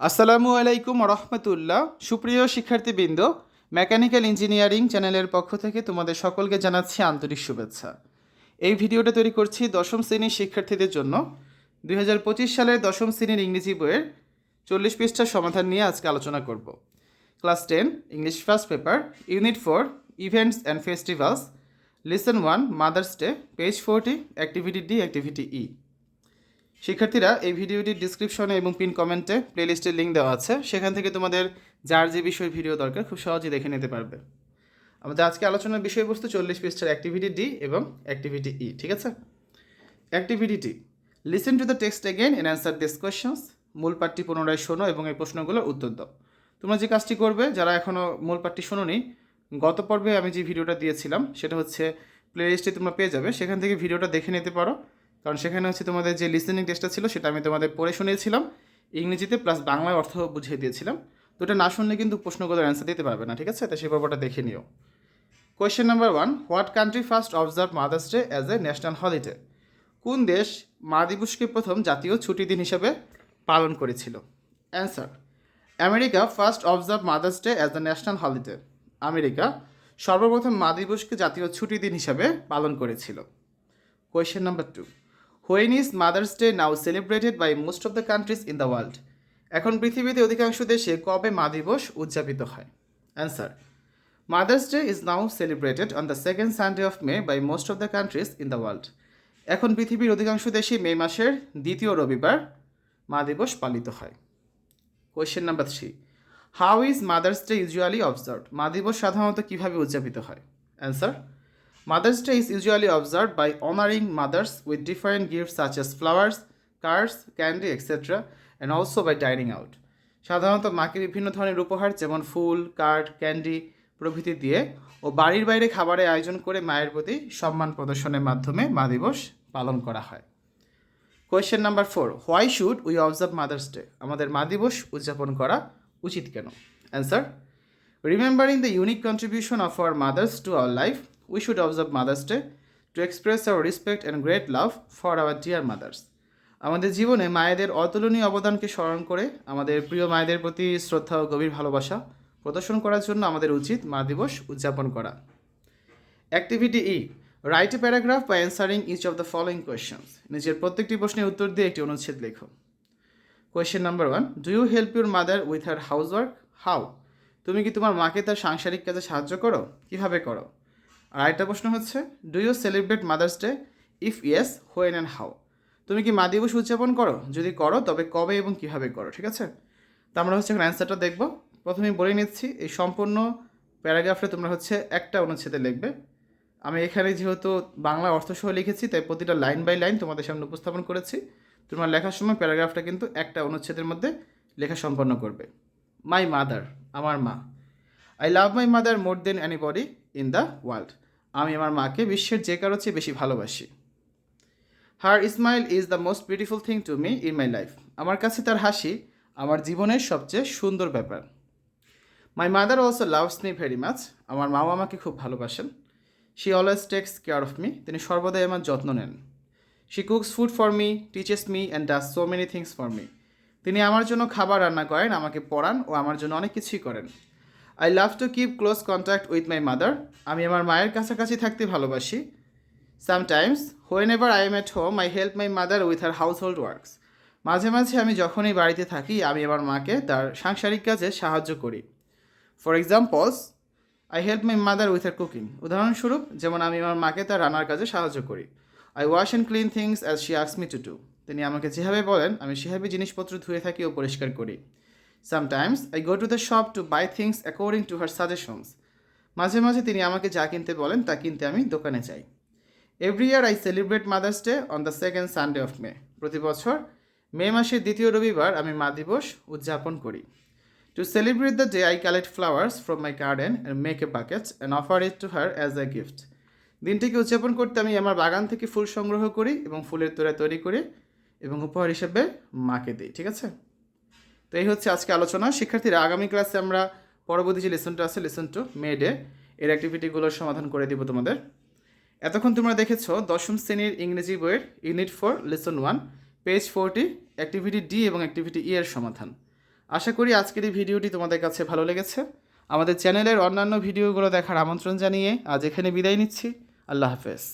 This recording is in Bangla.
আসসালামু আলাইকুম রহমতুল্লাহ সুপ্রিয় শিক্ষার্থীবৃন্দ, মেকানিক্যাল ইঞ্জিনিয়ারিং চ্যানেলের পক্ষ থেকে তোমাদের সকলকে জানাচ্ছি আন্তরিক শুভেচ্ছা। এই ভিডিওটা তৈরি করছি দশম শ্রেণির শিক্ষার্থীদের জন্য। দুই হাজার পঁচিশ সালের দশম শ্রেণির ইংরেজি বইয়ের চল্লিশ পৃষ্ঠার সমাধান নিয়ে আজকে আলোচনা করব। Class ten, English first paper, unit four, events and festivals lesson one, Mother's Day, page forty, activity D, activity E. শিক্ষার্থীরা এই ভিডিওটির ডিসক্রিপশনে এবং পিন কমেন্টে প্লেলিস্টের লিঙ্ক দেওয়া আছে। সেখান থেকে তোমাদের যার যে বিষয় ভিডিও দরকার, খুব সহজেই দেখে নিতে পারবে। আমাদের আজকে আলোচনার বিষয়বস্তু চল্লিশ পৃষ্ঠার অ্যাক্টিভিটি ডি এবং অ্যাক্টিভিটি ই ঠিক আছে? Activity listen to the text again and answer this questions মূল পাঠটি পুনরায় শোনো এবং এই প্রশ্নগুলোর উত্তর দাও। তোমরা যে কাজটি করবে, যারা এখনও মূল পাঠটি শোনোনি, গত পর্বে আমি যে ভিডিওটা দিয়েছিলাম, সেটা হচ্ছে প্লেলিস্টে তোমরা পেয়ে যাবে। সেখান থেকে ভিডিওটা দেখে নিতে পারো। কারণ সেখানে হচ্ছে তোমাদের যে লিসেনিং টেস্টটা ছিল, সেটা আমি তোমাদের পড়ে শুনিয়েছিলাম। ইংরেজিতে প্লাস বাংলায় অর্থ বুঝিয়ে দিয়েছিলাম। তো এটা না শুনলে কিন্তু প্রশ্নগুলোর অ্যান্সার দিতে পারবে না, ঠিক আছে? তো সেই পর্বটা দেখে নিও। Question number one what country first observe Mother's Day as a national holiday কোন দেশ মা দিবসকে প্রথম জাতীয় ছুটি দিন হিসেবে পালন করেছিল? Answer America first observe Mother's Day as the national holiday America সর্বপ্রথম মা দিবসকে জাতীয় ছুটি দিন হিসাবে পালন করেছিল। Question number two when is Mother's Day now celebrated by most of the countries in the world এখন পৃথিবীতে অধিকাংশ দেশে কবে মা দিবস উদযাপিত হয়? Answer Mother's Day is now celebrated on the second Sunday of May by most of the countries in the world এখন পৃথিবীর অধিকাংশ দেশেই মে মাসের দ্বিতীয় রবিবার মা দিবস পালিত হয়। Question number three how is Mother's Day usually observe মা দিবস সাধারণত কীভাবে উদযাপিত হয়? Answer Mother's Day is usually observe by honouring mothers with different gift such as flowers cards candy etcetera and also by dining out সাধারণত মাকে বিভিন্ন ধরনের উপহার, যেমন ফুল কার্ড ক্যান্ডি প্রভৃতি দিয়ে ও বাড়ির বাইরে খাবারের আয়োজন করে মায়ের প্রতি সম্মান প্রদর্শনের মাধ্যমে মা দিবস পালন করা হয়। Question number four why should we observe Mother's Day আমাদের মা দিবস উদযাপন করা উচিত কেন? Answer remembering the unique contribution of our mothers to our life we should observe Mother's Day to express our respect and great love for our dear mothers আমাদের জীবনে মায়েদের অতুলনীয় অবদানকে স্মরণ করে আমাদের প্রিয় মায়েদের প্রতি শ্রদ্ধা ও গভীর ভালোবাসা প্রদর্শন করার জন্য আমাদের উচিত মা দিবস উদযাপন করা। Activity E write a paragraph by answering each of the following questions নিজের প্রত্যেকটি প্রশ্নের উত্তর দিয়ে একটি অনুচ্ছেদ লেখো। Question number one do you help your mother with her house work how তুমি কি তোমার মাকে তার সাংসারিক কাজে সাহায্য করো? কীভাবে করো? আর আরেকটা প্রশ্ন হচ্ছে do you celebrate Mother's Day if yes when and how তুমি কি মা দিবস উদযাপন করো? যদি করো, তবে কবে এবং কীভাবে করো? ঠিক আছে? তো আমরা হচ্ছে এখন অ্যান্সারটা দেখব। প্রথমে বলে নিচ্ছি, এই সম্পূর্ণ প্যারাগ্রাফে তোমরা হচ্ছে একটা অনুচ্ছেদে লিখবে। আমি এখানে যেহেতু বাংলা অর্থসহ লিখেছি, তাই প্রতিটা লাইন বাই লাইন তোমাদের সামনে উপস্থাপন করেছি। তোমরা লেখার সময় প্যারাগ্রাফটা কিন্তু একটা অনুচ্ছেদের মধ্যে লেখা সম্পন্ন করবে। মাই মাদার আমার মা I love my mother more than anybody in the world আমি আমার মাকে বিশ্বের যে কারও চেয়ে বেশি ভালোবাসি। Her smile is the most beautiful thing to me in my life আমার কাছে তার হাসি আমার জীবনের সবচেয়ে সুন্দর ব্যাপার। My mother also loves me very much আমার মাও আমাকে খুব ভালোবাসেন। She always takes care of me তিনি সর্বদাই আমার যত্ন নেন। She cooks food for me teaches me and does so many things for me তিনি আমার জন্য খাবার রান্না করেন, আমাকে পড়ান ও আমার জন্য অনেক কিছুই করেন। I love to keep close contact with my mother আমি আমার মায়ের কাছাকাছি থাকতে ভালোবাসি। Sometimes whenever I am at home I help my mother with her household works মাঝে মাঝে আমি যখনই বাড়িতে থাকি, আমি আমার মাকে তার সাংসারিক কাজে সাহায্য করি। For examples I help my mother with her cooking উদাহরণস্বরূপ, যেমন আমি আমার মাকে তার রান্নার কাজে সাহায্য করি। I wash and clean things as she asks me to do তিনি আমাকে যেভাবে বলেন, আমি সেভাবে জিনিসপত্র ধুয়ে থাকি ও পরিষ্কার করি। Sometimes I go to the shop to buy things according to her suggestions মাঝে মাঝে তিনি আমাকে যা কিনতে বলেন, তা কিনতে আমি দোকানে যাই। Every year I celebrate Mother's Day on the second Sunday of May প্রতি বছর মে মাসের দ্বিতীয় রবিবার আমি মা দিবস উদযাপন করি। To celebrate the day I collect flowers from my garden and make a bouquet and offer it to her as a gift দিনটিকে উদযাপন করতে আমি আমার বাগান থেকে ফুল সংগ্রহ করি এবং ফুলের তোড়া তৈরি করি এবং উপহার হিসেবে মাকে দিই, ঠিক আছে? তো এই হচ্ছে আজকে আলোচনা। শিক্ষার্থীরা, আগামী ক্লাসে আমরা পরবর্তী যে লেসনটা আছে, লেসন টু মে ডে এর অ্যাক্টিভিটিগুলোর সমাধান করে দিব তোমাদের। এতক্ষণ তোমরা দেখেছ, দশম শ্রেণির ইংরেজি বইয়ের unit four lesson one page forty activity D এবং অ্যাক্টিভিটি ই এর সমাধান। আশা করি আজকের এই ভিডিওটি তোমাদের কাছে ভালো লেগেছে। আমাদের চ্যানেলের অন্যান্য ভিডিওগুলো দেখার আমন্ত্রণ জানিয়ে আজ এখানে বিদায় নিচ্ছি। আল্লাহ হাফেজ।